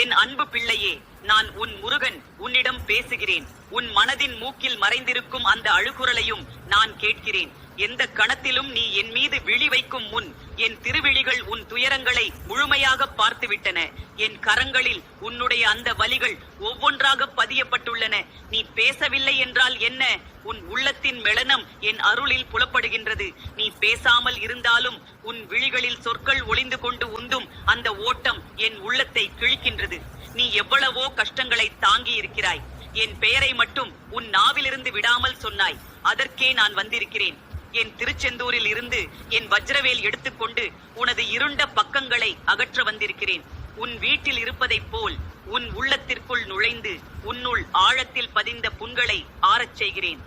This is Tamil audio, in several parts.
என் அன்பு பிள்ளையே நான் உன் முருகன் உன்னிடம் பேசுகிறேன். உன் மனதின் மூக்கில் மறைந்திருக்கும் அந்த அழுகுரலையும் நான் கேட்கிறேன். எந்த கணத்திலும் நீ என் மீது விழி வைக்கும் முன் என் திருவிழிகள் உன் துயரங்களை முழுமையாக பார்த்துவிட்டன. என் கரங்களில் உன்னுடைய அந்த வலிகள் ஒவ்வொன்றாக பதியப்பட்டுள்ளன. நீ பேசவில்லை என்றால் என்ன? உன் உள்ளத்தின் மெளனம் என் அருளில் புலப்படுகின்றது. நீ பேசாமல் இருந்தாலும் உன் விழிகளில் சொற்கள் ஒளிந்து கொண்டு உந்தும் அந்த ஓட்டம் என் உள்ளத்தை கிழிக்கின்றது. நீ எவ்வளவோ கஷ்டங்களை தாங்கி இருக்கிறாய் என் பெயரை மட்டும் உன் நாவிலிருந்து விடாமல் சொன்னாய். அதற்கே நான் வந்திருக்கிறேன். என் திருச்செந்தூரில் இருந்து என் வஜ்ரவேல் எடுத்துக்கொண்டு உனது இருண்ட பக்கங்களை அகற்ற வந்திருக்கிறேன். உன் வீட்டில் இருப்பதைப் போல் உன் உள்ளத்திற்குள் நுழைந்து உன்னுள் ஆழத்தில் பதிந்த புண்களை ஆறச் செய்கிறேன்.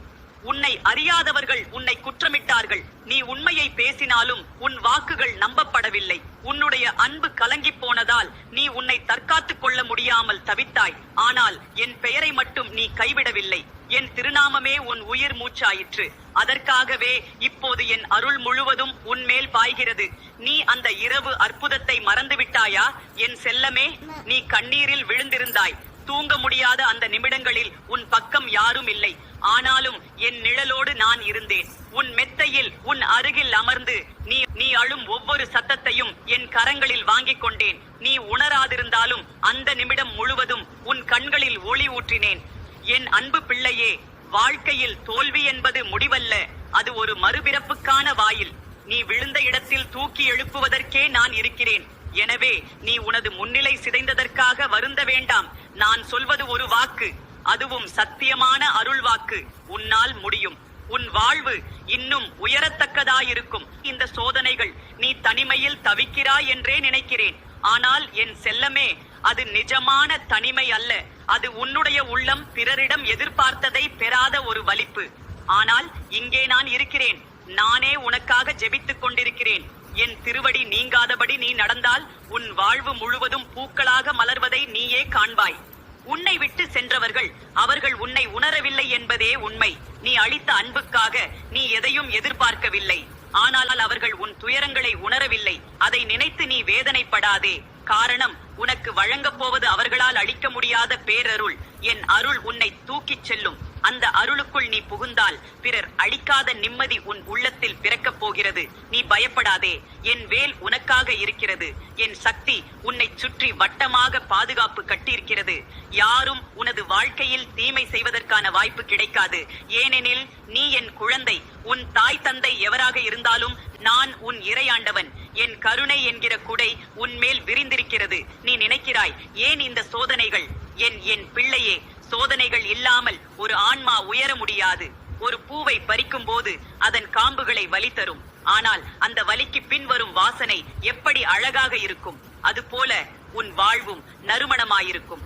உன்னை அறியாதவர்கள் உன்னை குற்றமிட்டார்கள். நீ உண்மையை பேசினாலும் உன் வாக்குகள் நம்பப்படவில்லை. உன்னுடைய அன்பு கலங்கிப் போனதால் நீ உன்னை தற்காத்துக் கொள்ள முடியாமல் தவித்தாய். ஆனால் என் பெயரை மட்டும் நீ கைவிடவில்லை. என் திருநாமமே உன் உயிர் மூச்சாயிற்று. அதற்காகவே இப்போது என் அருள் முழுவதும் உன்மேல் பாய்கிறது. நீ அந்த இரவு அற்புதத்தை மறந்துவிட்டாயா? என் செல்லமே நீ கண்ணீரில் விழுந்திருந்தாய். தூங்க முடியாத அந்த நிமிடங்களில் உன் பக்கம் யாரும் இல்லை. ஆனாலும் என் நிழலோடு நான் இருந்தேன். உன் மெத்தையில் உன் அருகில் அமர்ந்து நீ நீ அழும் ஒவ்வொரு சத்தத்தையும் என் கரங்களில் வாங்கிக் கொண்டேன். நீ உணராதிருந்தாலும் அந்த நிமிடம் முழுவதும் உன் கண்களில் ஒளி ஊற்றினேன். என் அன்பு பிள்ளையே வாழ்க்கையில் தோல்வி என்பது முடிவல்ல. அது ஒரு மறுபிறப்புக்கான வாயில். நீ விழுந்த இடத்தில் தூக்கி எழுப்புவதற்கே நான் இருக்கிறேன். எனவே நீ உனது முன்னிலை சிதைந்ததற்காக வருந்த வேண்டாம். நான் சொல்வது ஒரு வாக்கு. அதுவும் சத்தியமான அருள் வாக்கு. உன்னால் முடியும். உன் வாழ்வு இன்னும் உயரத்தக்கதாயிருக்கும். இந்த சோதனைகள் நீ தனிமையில் தவிக்கிறாய் என்றே நினைக்கிறேன். ஆனால் என் செல்லமே அது நிஜமான தனிமை அல்ல. அது உன்னுடைய உள்ளம் பிறரிடம் எதிர்பார்த்ததை பெறாத ஒரு வலிப்பு. ஆனால் இங்கே நான் இருக்கிறேன். நானே உனக்காக ஜெபித்துக் கொண்டிருக்கிறேன். என் திருவடி நீங்காதபடி நீ நடந்தால் உன் வாழ்வு முழுவதும் பூக்களாக மலர்வதை நீயே காண்பாய். உன்னை விட்டு சென்றவர்கள் அவர்கள் உன்னை உணரவில்லை என்பதே உண்மை. நீ அளித்த அன்புக்காக நீ எதையும் எதிர்பார்க்கவில்லை. ஆனால் அவர்கள் உன் துயரங்களை உணரவில்லை. அதை நினைத்து நீ வேதனைப்படாதே. காரணம் உனக்கு வழங்கப் போவது அவர்களால் அளிக்க முடியாத பேரருள். என் அருள் உன்னை தூக்கிச் செல்லும். அந்த அருளுக்குள் நீ புகுந்தால் பிறர் அளிக்காத நிம்மதி உன் உள்ளத்தில் பிறக்கப் போகிறது. நீ பயப்படாதே. என் வேல் உனக்காக இருக்கிறது. என் சக்தி உன்னை சுற்றி வட்டமாக பாதுகாப்பு கட்டியிருக்கிறது. யாரும் உனது வாழ்க்கையில் தீமை செய்வதற்கான வாய்ப்பு கிடைக்காது. ஏனெனில் நீ என் குழந்தை. உன் தாய் தந்தை எவராக இருந்தாலும் நான் உன் இறையாண்டவன் என் கருணை என்கிற குடை உன்மேல் விரிந்திருக்கிறது. நீ நினைக்கிறாய் ஏன் இந்த சோதனைகள்? என் என் பிள்ளையே சோதனைகள் இல்லாமல் ஒரு ஆன்மா உயர முடியாது. ஒரு பூவை பறிக்கும் போது அதன் காம்புகளை வலி தரும். ஆனால் அந்த வலிக்கு பின்வரும் வாசனை எப்படி அழகாக இருக்கும். அதுபோல உன் வாழ்வும் நறுமணமாயிருக்கும்.